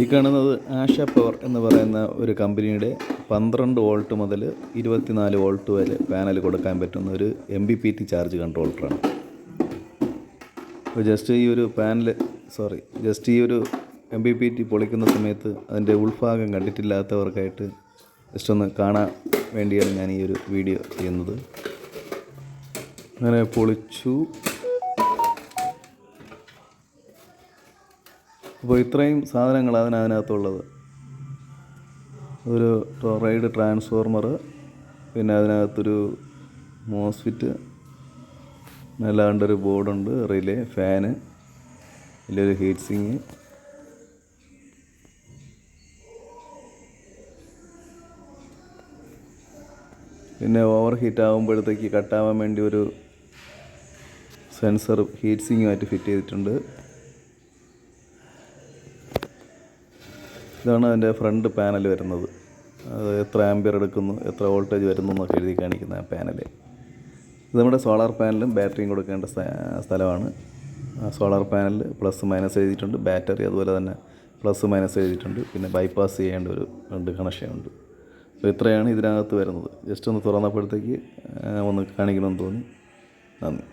ഈ കാണുന്നത് ആഷ പവർ എന്ന് പറയുന്ന ഒരു കമ്പനിയുടെ പന്ത്രണ്ട് വോൾട്ട് മുതൽ ഇരുപത്തിനാല് വോൾട്ട് വരെ പാനൽ കൊടുക്കാൻ പറ്റുന്ന ഒരു M P P T charge കൺട്രോളറാണ് അപ്പോൾ ജസ്റ്റ് ഈ ഒരു പാനൽ സോറി ജസ്റ്റ് ഈ ഒരു എം ബി പി ടി പൊളിക്കുന്ന സമയത്ത് അതിന്റെ ഉൾഭാഗം കണ്ടിട്ടില്ലാത്തവർക്കായിട്ട് ജസ്റ്റ് ഒന്ന് കാണാൻ വേണ്ടിയാണ് ഞാൻ ഈ ഒരു വീഡിയോ ചെയ്യുന്നത്. അങ്ങനെ പൊളിച്ചു. അപ്പോൾ ഇത്രയും സാധനങ്ങളാണ് അതിനകത്തുള്ളത്. ഒരു റൈഡ് ട്രാൻസ്ഫോർമർ പിന്നെ അതിനകത്തൊരു മോസ്ഫിറ്റ് അല്ലാണ്ടൊരു ബോർഡുണ്ട് റിലേ ഫാന് വലിയൊരു ഹീറ്റ് സിങ് പിന്നെ ഓവർ ഹീറ്റ് ആകുമ്പോഴത്തേക്ക് കട്ടാവാൻ വേണ്ടി ഒരു സെൻസർ ഹീറ്റ് സിങ്ങുമായിട്ട് ഫിറ്റ് ചെയ്തിട്ടുണ്ട്. ഇതാണ് അതിന്റെ ഫ്രണ്ട് പാനൽ വരുന്നത്. അത് എത്ര ആംബിയർ എടുക്കുന്നു എത്ര വോൾട്ടേജ് വരുന്നു എന്നൊക്കെ എഴുതി കാണിക്കുന്ന ആ പാനൽ. ഇത് നമ്മുടെ സോളാർ പാനലും ബാറ്ററിയും കൊടുക്കേണ്ട സ്ഥലമാണ്. സോളാർ പാനൽ പ്ലസ് മൈനസ് എഴുതിയിട്ടുണ്ട്. ബാറ്ററി അതുപോലെ തന്നെ പ്ലസ് മൈനസ് എഴുതിയിട്ടുണ്ട്. പിന്നെ ബൈപ്പാസ് ചെയ്യേണ്ട ഒരു രണ്ട് കണക്ഷൻ ഉണ്ട്. അപ്പോൾ ഇത്രയാണ് ഇതിനകത്ത് വരുന്നത്. ജസ്റ്റ് ഒന്ന് തുറന്നപ്പോഴത്തേക്ക് ഒന്ന് കാണിക്കണമെന്ന് തോന്നി. നന്ദി.